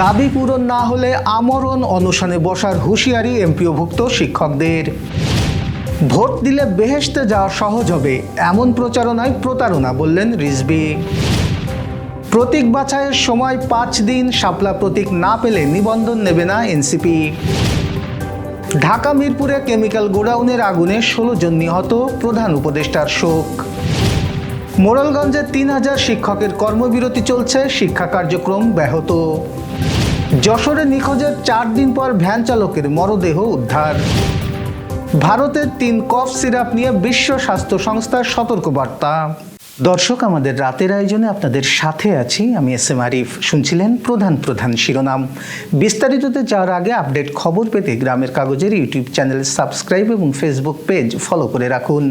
দাবি পূরণ না হলে আমরণ অনশনে বসার হুঁশিয়ারি এমপিওভুক্ত শিক্ষকদের। ভোট দিলে বেহেশতে যাওয়া সহজ হবে, এমন প্রচারণায় প্রতারণা বললেন রিজবি। প্রতীক বাছাইয়ের সময় পাঁচ দিন শাপলা প্রতীক না পেলে নিবন্ধন নেবে না এনসিপি। ঢাকা, মিরপুরে কেমিক্যাল গোডাউনের আগুনে ষোলো জন নিহত, প্রধান উপদেষ্টার শোক। মোড়লগঞ্জে তিন হাজার শিক্ষকের কর্মবিরতি চলছে, শিক্ষা কার্যক্রম ব্যাহত। যশোরে নিখোঁজের চার দিন পর ভ্যান চালকের মরদেহ উদ্ধার। ভারতের তিন কফ সিরাপ নিয়ে বিশ্ব স্বাস্থ্য সংস্থার সতর্কবার্তা। দর্শক, আমাদের রাতের আয়োজনে আপনাদের সাথে আছি আমি এস এম আরিফ। শুনছিলেন প্রধান প্রধান শিরোনাম। বিস্তারিততে যাওয়ার আগে আপডেট খবর পেতে গ্রামের কাগজের ইউটিউব চ্যানেল সাবস্ক্রাইব এবং ফেসবুক পেজ ফলো করে রাখুন।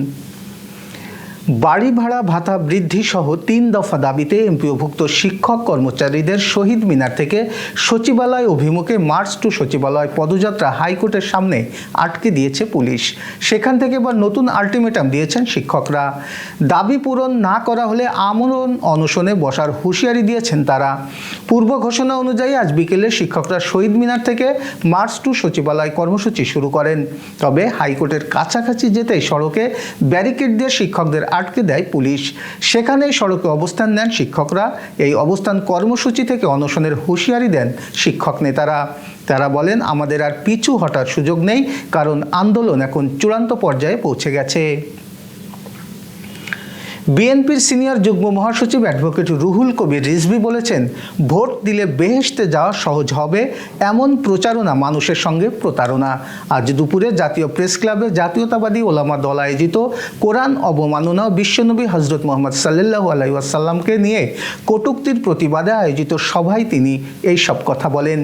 বাড়ি ভাড়া, ভাতা বৃদ্ধি সহ তিন দফা দাবিতে এমপিওভুক্ত শিক্ষক কর্মচারীদের শহীদ মিনার থেকে সচিবালয় অভিমুখে মার্চ টু সচিবালয় পদযাত্রা হাইকোর্টের সামনে আটকে দিয়েছে পুলিশ। সেখান থেকে এবার নতুন আলটিমেটাম দিয়েছেন শিক্ষকরা। দাবি পূরণ না করা হলে আমরণ অনশনে বসার হুঁশিয়ারি দিয়েছেন তারা। পূর্ব ঘোষণা অনুযায়ী আজ বিকেলে শিক্ষকরা শহীদ মিনার থেকে মার্চ টু সচিবালয় কর্মসূচি শুরু করেন। তবে হাইকোর্টের কাছাকাছি যেতেই সড়কে ব্যারিকেড দিয়ে শিক্ষকদের আটকে দেয় পুলিশ। সেখানেই সড়কে অবস্থান নেন শিক্ষকরা। এই অবস্থান কর্মসূচি থেকে অনশনের হুঁশিয়ারি দেন শিক্ষক নেতারা। তারা বলেন, আমাদের আর পিছু হটার সুযোগ নেই, কারণ আন্দোলন এখন চূড়ান্ত পর্যায়ে পৌঁছে গেছে। বিএনপির সিনিয়র যুগ্ম মহাসচিব অ্যাডভোকেট রুহুল কবির রিজভি বলেছেন, ভোট দিলে বেহেশতে যাওয়া সহজ হবে, এমন প্রচারণা মানুষের সঙ্গে প্রতারণা। আজ দুপুরে জাতীয় প্রেস ক্লাবে জাতীয়তাবাদী ওলামা দল আয়োজিত কোরআন অবমাননা বিশ্বনবী হজরত মোহাম্মদ সাল্লাহ আলাইসাল্লামকে নিয়ে কটুক্তির প্রতিবাদে আয়োজিত সভায় তিনি এই সব কথা বলেন।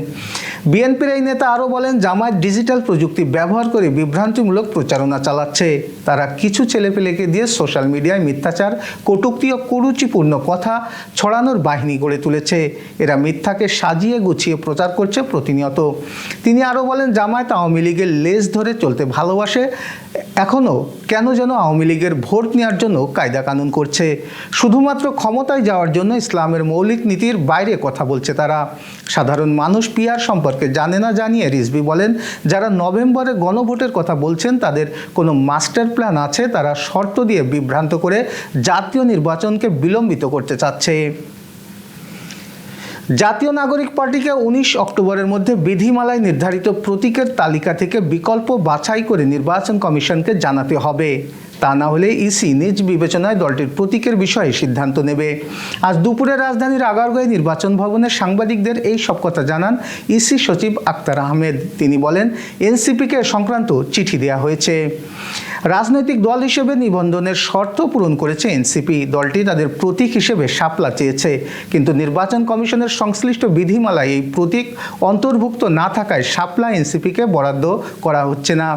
বিএনপির এই নেতা আরও বলেন, জামায়াত ডিজিটাল প্রযুক্তি ব্যবহার করে বিভ্রান্তিমূলক প্রচারণা চালাচ্ছে। তারা কিছু ছেলেপেলেকে দিয়ে সোশ্যাল মিডিয়ায় মিথ্যাচার, কটুক্তি ও কুরুচিপূর্ণ কথা ছড়ানোর বাহিনী গড়ে তুলেছে। এরা মিথ্যাকে সাজিয়ে গুছিয়ে প্রচার করছে প্রতিনিয়ত। তিনি আরও বলেন, জামায়াত আওয়ামী লীগের লেজ ধরে চলতে ভালোবাসে এখনও কেন যেন আওয়ামী লীগের ভোট নেওয়ার জন্য কায়দা কানুন করছে? শুধুমাত্র ক্ষমতায় যাওয়ার জন্য ইসলামের মৌলিক নীতির বাইরে কথা বলছে তারা। সাধারণ মানুষ পিয়ার সম্পর্কে জানে না জানিয়ে রিজবি বলেন, যারা নভেম্বরে গণভোটের কথা বলছেন তাদের কোনো মাস্টার প্ল্যান আছে? তারা শর্ত দিয়ে বিভ্রান্ত করে জাতীয় নির্বাচনকে বিলম্বিত করতে চাচ্ছে। জাতীয় নাগরিক পার্টিকে উনিশ অক্টোবরের মধ্যে বিধিমালায় নির্ধারিত প্রতীকের তালিকা থেকে বিকল্প বাছাই করে নির্বাচন কমিশনকে জানাতে হবে। তা না হলে ইসি নিজ বিবেচনায় দলটির প্রতীকের বিষয়ে সিদ্ধান্ত নেবে। আজ দুপুরে রাজধানীর আগারগাঁয় নির্বাচন ভবনে সাংবাদিকদের এই সব কথা জানান ইসি সচিব আক্তার আহমেদ। তিনি বলেন, এনসিপিকে সংক্রান্ত চিঠি দেওয়া হয়েছে। রাজনৈতিক দল হিসেবে নিবন্ধনের শর্ত পূরণ করেছে এনসিপি। দলটি তাদের প্রতীক হিসেবে শাপলা চেয়েছে। কিন্তু নির্বাচন কমিশনের সংশ্লিষ্ট বিধিমালায় এই প্রতীক অন্তর্ভুক্ত না থাকায় শাপলা এনসিপিকে বরাদ্দ করা হচ্ছে না।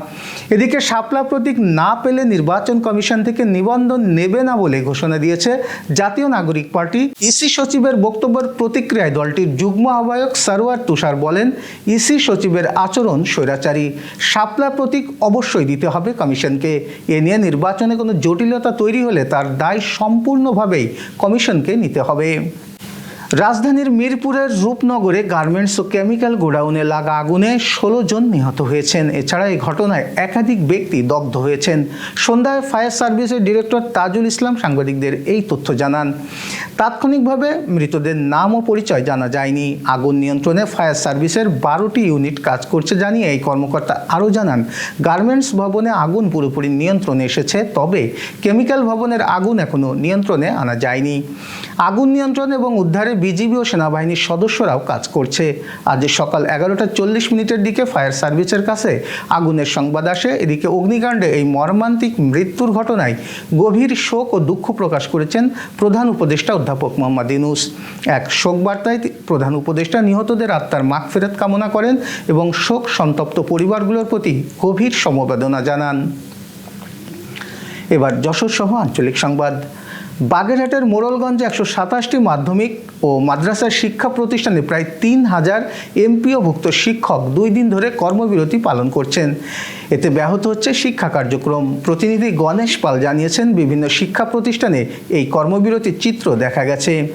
এদিকে শাপলা প্রতীক না পেলে নির্বাচন কমিশন থেকে নিবন্ধন নেবে না বলে ঘোষণা দিয়েছে জাতীয় নাগরিক পার্টি। ইসি সচিবের বক্তব্যের প্রতিক্রিয়ায় দলটির যুগ্ম আহ্বায়ক সারোয়ার তুষার বলেন, ইসি সচিবের আচরণ স্বৈরাচারী। শাপলা প্রতীক অবশ্যই দিতে হবে কমিশনকে। এ নিয়ে নির্বাচনে কোনো জটিলতা তৈরি হলে তার দায় সম্পূর্ণভাবেই কমিশনকে নিতে হবে। রাজধানীর মিরপুরের রূপনগরে গার্মেন্টস ও কেমিক্যাল গোডাউনে লাগা আগুনে ষোলো জন নিহত হয়েছেন। এছাড়া এই ঘটনায় একাধিক ব্যক্তি দগ্ধ হয়েছেন। সন্ধ্যায় ফায়ার সার্ভিসের ডিরেক্টর তাজুল ইসলাম সাংবাদিকদের এই তথ্য জানান। তাৎক্ষণিকভাবে মৃতদের নাম ও পরিচয় জানা যায়নি। আগুন নিয়ন্ত্রণে ফায়ার সার্ভিসের বারোটি ইউনিট কাজ করছে জানিয়ে এই কর্মকর্তা আরও জানান, গার্মেন্টস ভবনে আগুন পুরোপুরি নিয়ন্ত্রণে এসেছে, তবে কেমিক্যাল ভবনের আগুন এখনও নিয়ন্ত্রণে আনা যায়নি। আগুন নিয়ন্ত্রণ এবং উদ্ধারে বিজিবি ও সেনাবাহিনীর সদস্যরাও কাজ করছে। আজ সকাল এগারোটা চল্লিশ মিনিটের দিকে ফায়ার সার্ভিসের কাছে আগুনের সংবাদ আসে। এদিকে অগ্নিকাণ্ডে এই মর্মান্তিক মৃত্যুর ঘটনায় গভীর শোক ও দুঃখ প্রকাশ করেছেন প্রধান উপদেষ্টা অধ্যাপক মোহাম্মদ ইনুস এক শোক বার্তায় প্রধান উপদেষ্টা নিহতদের আত্মার মাগফেরত কামনা করেন এবং শোক সন্তপ্ত পরিবারগুলোর প্রতি গভীর সমবেদনা জানান। এবার যশোর সহ আঞ্চলিক সংবাদ। বাগেরহাটের মোড়লগঞ্জে একশো সাতাশটি মাধ্যমিক ও মাদ্রাসার শিক্ষা প্রতিষ্ঠানে প্রায় তিন হাজার এমপিওভুক্ত শিক্ষক দুই দিন ধরে কর্মবিরতি পালন করছেন। এতে ব্যাহত হচ্ছে শিক্ষা কার্যক্রম। প্রতিনিধি গণেশ পাল জানিয়েছেন, বিভিন্ন শিক্ষা প্রতিষ্ঠানে এই কর্মবিরতির চিত্র দেখা গেছে।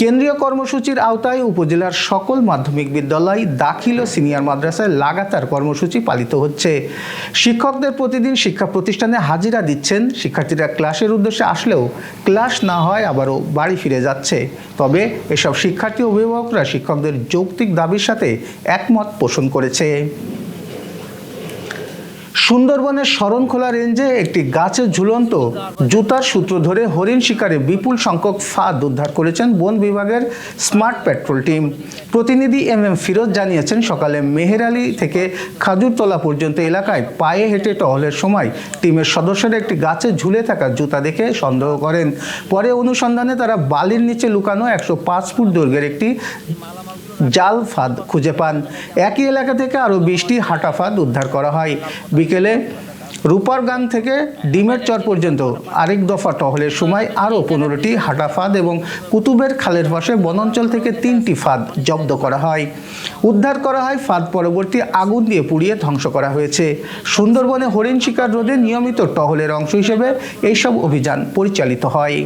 কেন্দ্রীয় কর্মসূচির আওতায় উপজেলার সকল মাধ্যমিক বিদ্যালয়, দাখিল ও সিনিয়র মাদ্রাসায় লাগাতার কর্মসূচি পালিত হচ্ছে। শিক্ষকদের প্রতিদিন শিক্ষা প্রতিষ্ঠানে হাজিরা দিচ্ছেন। শিক্ষার্থীরা ক্লাসের উদ্দেশ্যে আসলেও ক্লাস না হয় আবারও বাড়ি ফিরে যাচ্ছে। তবে এসব শিক্ষার্থী অভিভাবকরা শিক্ষকদের যৌক্তিক দাবির সাথে একমত পোষণ করেছে। সুন্দরবনের শরণখোলা রেঞ্জে একটি গাছে ঝুলন্ত জুতার সূত্র ধরে হরিণ শিকারে বিপুল সংখ্যক ফাঁদ উদ্ধার করেছেন বন বিভাগের স্মার্ট পেট্রোল টিম। প্রতিনিধি এম এম ফিরোজ জানিয়েছেন, সকালে মেহেরালি থেকে খাজুরতলা পর্যন্ত এলাকায় পায়ে হেঁটে টহলের সময় টিমের সদস্যরা একটি গাছে ঝুলে থাকা জুতা দেখে সন্দেহ করেন। পরে অনুসন্ধানে তারা বালির নিচে লুকানো একশো পাঁচ ফুট দৈর্ঘ্যের একটি জাল ফাঁদ খুঁজে পান। একই এলাকা থেকে আরও বিশটি হাঁটা ফাঁদ উদ্ধার করা হয়। বিকেলে রূপারগাং থেকে ডিমের চর পর্যন্ত আরেক দফা টহলের সময় আরও পনেরোটি হাঁটা ফাঁদ এবং কুতুবের খালের পাশে বনাঞ্চল থেকে তিনটি ফাঁদ জব্দ করা হয়। উদ্ধার করা হয় ফাঁদ পরবর্তী আগুন দিয়ে পুড়িয়ে ধ্বংস করা হয়েছে। সুন্দরবনে হরিণ শিকার রোধে নিয়মিত টহলের অংশ হিসেবে এইসব অভিযান পরিচালিত হয়।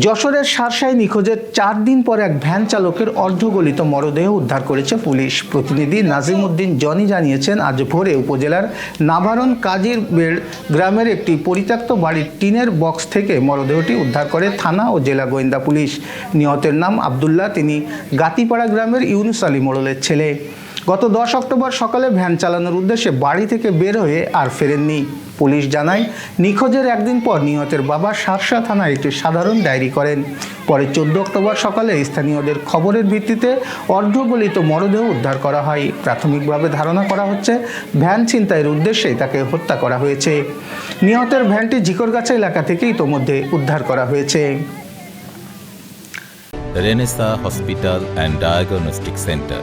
যশোরের সারসাই নিখোঁজের চার দিন পর এক ভ্যান চালকের অর্ধগলিত মরদেহ উদ্ধার করেছে পুলিশ। প্রতিনিধি নাজিম উদ্দিন জনি জানিয়েছেন, আজ ভোরে উপজেলার নাভারন কাজীর বেড় গ্রামের একটি পরিত্যক্ত বাড়ির টিনের বক্স থেকে মরদেহটি উদ্ধার করে থানা ও জেলা গোয়েন্দা পুলিশ। নিহতের নাম আবদুল্লাহ, তিনি গাতিপাড়া গ্রামের ইউনুস আলী মোড়লের ছেলে। গত দশ অক্টোবর সকালে ভ্যান চালানোর উদ্দেশ্যে বাড়ি থেকে বের হয়ে আর ফেরেননি। পুলিশ জানায়, নিখোঁজের একদিন পর নিহতের বাবা সারসা থানায় একটি সাধারণ ডায়েরি করেন। পরে চোদ্দ অক্টোবর সকালে স্থানীয়দের খবরের ভিত্তিতে অর্ধগলিত মরদেহ উদ্ধার করা হয়। প্রাথমিকভাবে ধারণা করা হচ্ছে, ভ্যান ছিনতাইয়ের উদ্দেশ্যেই তাকে হত্যা করা হয়েছে। নিহতের ভ্যানটি ঝিকরগাছা এলাকা থেকে ইতোমধ্যে উদ্ধার করা হয়েছে। Renaissance hospital and diagnostic centre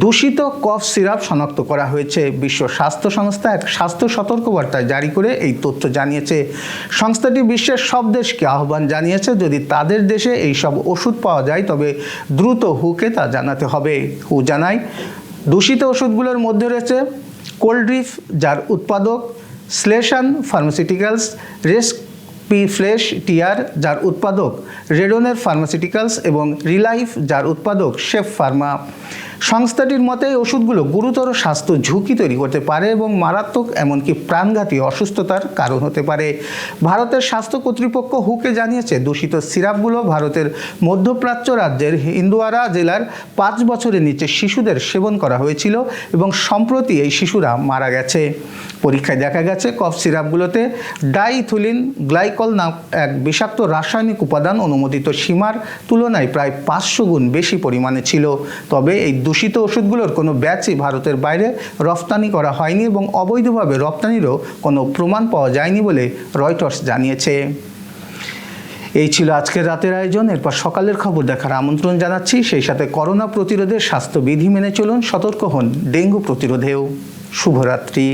দূষিত কফ সিরাপ শনাক্ত করা হয়েছে। বিশ্ব স্বাস্থ্য সংস্থা এক স্বাস্থ্য সতর্কবার্তা জারি করে এই তথ্য জানিয়েছে। সংস্থাটি বিশ্বের সব দেশকে আহ্বান জানিয়েছে, যদি তাদের দেশে এই সব ওষুধ পাওয়া যায়, তবে দ্রুত হুকে তা জানাতে হবে। হু জানায়, দূষিত ওষুধগুলোর মধ্যে রয়েছে কোল্ড্রিফ যার উৎপাদক স্লেশন ফার্মাসিউটিক্যালস, রেস্ক পি ফ্লেশ টিয়ার যার উৎপাদক রেডনের ফার্মাসিউটিক্যালস এবং রিলাইফ, যার উৎপাদক শেফ ফার্মা। সংস্থাটির মতে, এই ওষুধগুলো গুরুতর স্বাস্থ্য ঝুঁকি তৈরি করতে পারে এবং মারাত্মক এমনকি প্রাণঘাতী অসুস্থতার কারণ হতে পারে। ভারতের স্বাস্থ্য কর্তৃপক্ষ হুকে জানিয়েছে, দূষিত সিরাপগুলো ভারতের মধ্যপ্রাচ্য রাজ্যের হিন্দুয়ারা জেলার পাঁচ বছরের নিচে শিশুদের সেবন করা হয়েছিল এবং সম্প্রতি এই শিশুরা মারা গেছে। পরীক্ষায় দেখা গেছে, কফ সিরাপগুলোতে ডাইথুলিন, গ্লাইকল নাম এক বিষাক্ত রাসায়নিক উপাদান অনুমোদিত সীমার তুলনায় প্রায় পাঁচশো গুণ বেশি পরিমাণে ছিল। তবে এই দূষিত ওষুধগুলোর কোনো ব্যাচই ভারতের বাইরে রফতানি করা হয়নি এবং অবৈধভাবে রপ্তানিরও কোনো প্রমাণ পাওয়া যায়নি বলে রয়টার্স জানিয়েছে। এই ছিল আজকের রাতের আয়োজন। এরপর সকালের খবর দেখার আমন্ত্রণ জানাচ্ছি। সেই সাথে করোনা প্রতিরোধে স্বাস্থ্যবিধি মেনে চলুন। সতর্ক হন ডেঙ্গু প্রতিরোধেও। শুভরাত্রি।